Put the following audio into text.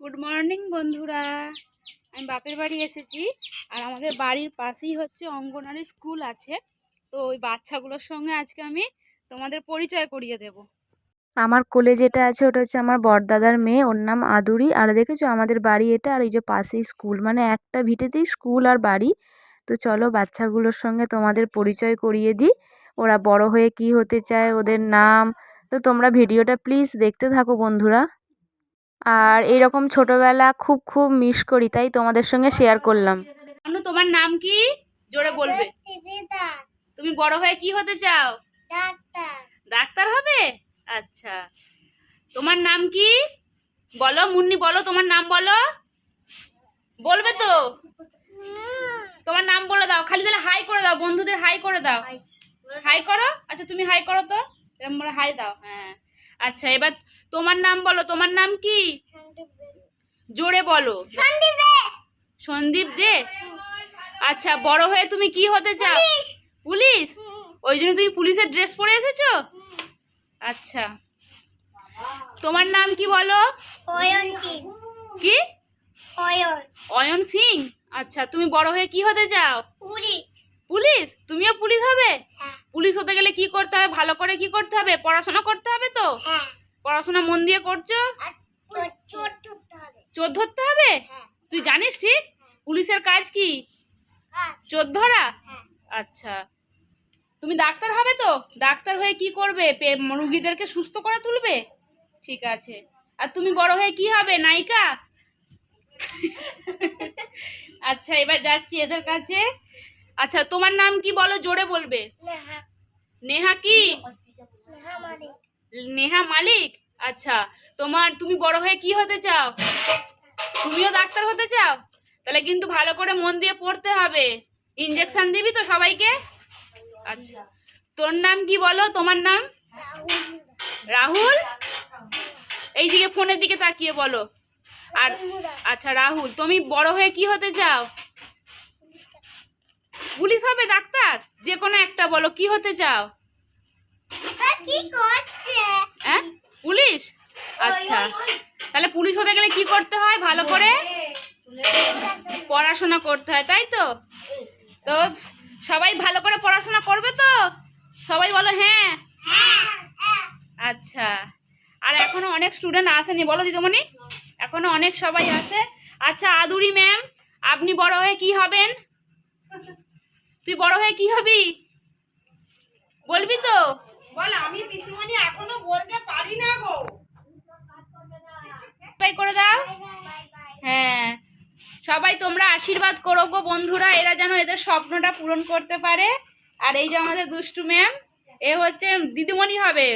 Good morning বন্ধুরা। আমি বাপের বাড়ি এসেছি, আর আমাদের বাড়ির পাশেই হচ্ছে অঙ্গনারী স্কুল আছে। তো ওই বাচ্চাগুলোর সঙ্গে আজকে আমি তোমাদের পরিচয় করিয়ে দেব। আমার কোলে যেটা আছে, ওটা হচ্ছে আমার বড়দাদার মেয়ে। ওর নাম আদুরি। আর দেখেছ, আমাদের বাড়ি এটা, আর এই যে পাশেই স্কুল। মানে একটা ভিটেতেই স্কুল আর বাড়ি। তো চলো, বাচ্চাগুলোর সঙ্গে তোমাদের পরিচয় করিয়ে দিই। ওরা বড় হয়ে কি হতে চায়, ওদের নাম। তো তোমরা ভিডিওটা প্লিজ দেখতে থাকো, বন্ধুরা। আর এইরকম ছোটোবেলা খুব খুব মিস করি তাই তোমাদের সঙ্গে শেয়ার করলাম। আনু তোমার নাম কি? জোরে বলবে। তুমি বড় হয়ে কি হতে চাও? ডাক্তার। হবে? আচ্ছা। তোমার নাম কি? বলো মুন্নি বলো তোমার নাম বলো। বলবে তো। তোমার নাম বলে দাও খালি তাহলে হাই করে দাও বন্ধুদের হাই করে দাও। হাই করো? আচ্ছা তুমি হাই করো তো? এরকম হাই দাও হ্যাঁ। আচ্ছা এবার তোমার নাম বলো তোমার নাম কি? জোরে বলো। সন্দীপ দে। আচ্ছা বড় হয়ে তুমি কি হতে চাও? পুলিশ। ওই জন্য তুমি পুলিশের ড্রেস পরে এসেছ? আচ্ছা। তোমার নাম কি বলো? কি? অয়ন। সিং? আচ্ছা তুমি বড় হয়ে কি হতে চাও? পুলিশ। তুমিও পুলিশ হবে? পুলিশ হতে গেলে কি করতে হবে? ভালো করে কি করতে হবে? পড়াশোনা করতে হবে তো? পড়াশোনা মন দিয়ে করছ? চোর ধরতে হবে। তুই জানিস ঠিক? পুলিশের কাজ কি? চোর ধরা? আচ্ছা। তুমি ডাক্তার হবে তো? ডাক্তার হয়ে কি করবে? রুগীদেরকে সুস্থ করে তুলবে? ঠিক আছে। আর তুমি বড় হয়ে কি হবে নায়িকা? আচ্ছা এবার যাচ্ছি এদের কাছে। আচ্ছা তোমার নাম কি বলো জোরে বলবে। নেহা। কি? নেহা মালিক? আচ্ছা তোমার, তুমি বড় হয়ে কি হতে চাও? তুমিও ডাক্তার হতে চাও? তাহলে কিন্তু ভালো করে মন দিয়ে পড়তে হবে। ইঞ্জেকশন দিবি তো সবাইকে? আচ্ছা। তোর নাম কি বলো? তোমার নাম? রাহুল? এই দিকে ফোনের দিকে তাকিয়ে বলো। আর আচ্ছা রাহুল, তুমি বড় হয়ে কি হতে চাও? পুলিশ হবে, ডাক্তার? যে কোনো একটা বলো, কি হতে চাও হ্যাঁ পুলিশ আচ্ছা তাহলে পুলিশ হতে গেলে কি করতে হয়, ভালো করে? পড়াশোনা করতে হয়, তাই তো? তো সবাই ভালো করে পড়াশোনা করবে তো? সবাই বলো হ্যাঁ? আচ্ছা। আর এখনও অনেক স্টুডেন্ট আসেনি, বলো দিদিমণি। এখনও অনেক সবাই আছে। আচ্ছা আদুরি ম্যাম আপনি বড় হয়ে কি হবেন? তুই বড় হয়ে কি হবি? বলবি তো? বল, আমি পিসিমণি, এখনও বলতে পারি না গো বাই করে দাও। হ্যাঁ। সবাই তোমরা আশীর্বাদ করো গো বন্ধুরা, এরা যেন এদের স্বপ্নটা পূরণ করতে পারে। আর এই যে আমাদের দুষ্টু ম্যাম এ হচ্ছে দিদিমণি হবে।